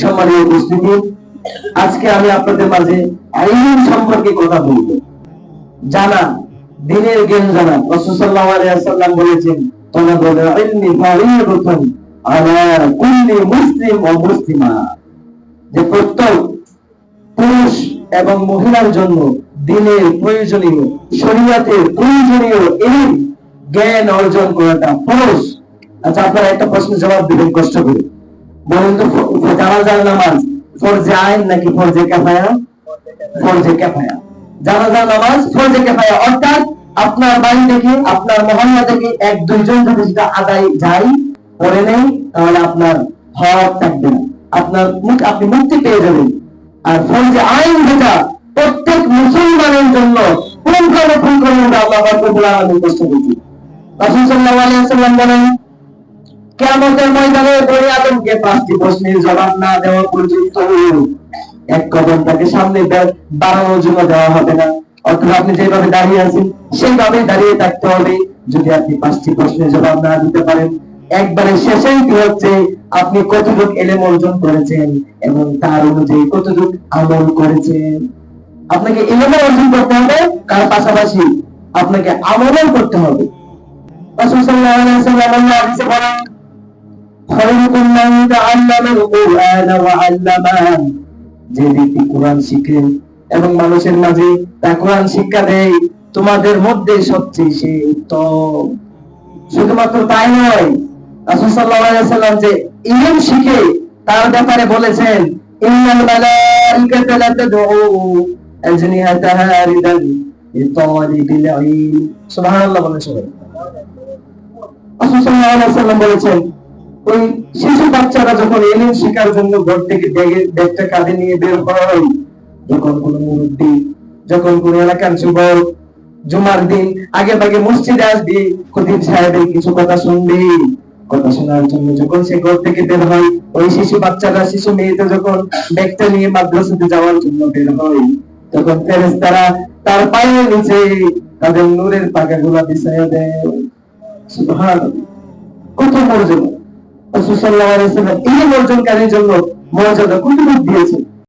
সম্মানীয় উপস্থিতি, আজকে আমি আপনাদের মাঝে আইন সম্পর্কে কথা বলব। জানা দিনের জ্ঞান জানা রাসূলুল্লাহ আলাইহি বলেছেন পুরুষ এবং মহিলার জন্য দিনের প্রয়োজনীয়, শরীয়তের প্রয়োজনীয় ইলম, জ্ঞান অর্জন করাটা ফরজ। আচ্ছা আপনারা একটা প্রশ্নের জবাব দিবেন কষ্ট করে। আপনার বাড়ি থেকে, আপনার মহল্লা থেকে এক, দুইজন যদি সেটা আদায় যায় পড়ে নেই, তাহলে আপনার হক থাকবে না। আপনার মুখ, আপনি মুক্তি পেয়ে যাবেন। আর ফরজে আইন যেটা, প্রত্যেক মুসলমানের জন্য পুঙ্খানুপুঙ্খভাবে আল্লাহ রাব্বুল আলামিন কষ্ট করছে রাসূল সাল্লাল্লাহু আলাইহি ওয়াসাল্লাম বলেন কেয়ামতের ময়দানে বনি আদমকে পাঁচটি প্রশ্নের জবাব না দেওয়া পর্যন্ত এক কদম তাকে সামনে বাড়ানোর জন্য দেওয়া হবে না। অর্থাৎ আপনি যেভাবে দাঁড়িয়ে আছেন সেইভাবে দাঁড়িয়ে থাকতে হবে। যদি আপনি পাঁচটি প্রশ্নের জবাব না দিতে পারেন, একবারে শেষেই কি হচ্ছে? আপনি কতটুক এলেম অর্জন করেছেন এবং তার অনুযায়ী কতটুক আমল করেছেন? আপনাকে এলেম অর্জন করতে হবে, তার পাশাপাশি আপনাকে আমলও করতে হবে। রাসূল সাল্লাল্লাহু আলাইহি ওয়াসাল্লাম বলেন খৈরুকুম মান তাআল্লামাল কুরআন ওয়া আল্লামা। যে ব্যক্তি কোরআন শিখে এবং মানুষের মাঝে তা কোরআন শিক্ষা দেয়, তোমাদের মধ্যে সবচেয়ে সে উত্তম। শুধুমাত্র তাই নয়, রাসূল সাল্লাল্লাহু আলাইহি ওয়াসাল্লাম যে ইলম শিখে, তার ব্যাপারে বলেছেন, ইন্নাল মালাইকাতা লা তাদউ আজনিহাতাহা রিদান লিতালিবিল ইলম। সুবহানাল্লাহ সবাই। রাসূল সাল্লাল্লাহু আলাইহি ওয়াসাল্লাম বলেছেন ওই শিশু বাচ্চারা যখন এলিম শিকার জন্য ঘর থেকে ব্যাগে, ব্যাগটা কাঁধে নিয়ে বের হয়। যখন কোনো যখন কোনো এলাকার যুবক, জুমার দিন, আগে ভাগে মসজিদে সাহেবের কিছু কথা শুনবি। কথা শোনার জন্য যখন সে ঘর থেকে বের হয়, ওই শিশু বাচ্চারা, শিশু মেয়েটা যখন ব্যাগটা নিয়ে মাদ্রাসাতে যাওয়ার জন্য বের হয়, তখন ফেরেশতারা তার পায়ের নিচে তাদের নূরের পাখাগুলা বিছাইয়া দেয়। কত মর্যাদা রাসূল সাল্লাল্লাহু আলাইহি ওয়াসাল্লাম এই অর্জনকারীর জন্য মর্যাদা কতটুকু দিয়েছেন?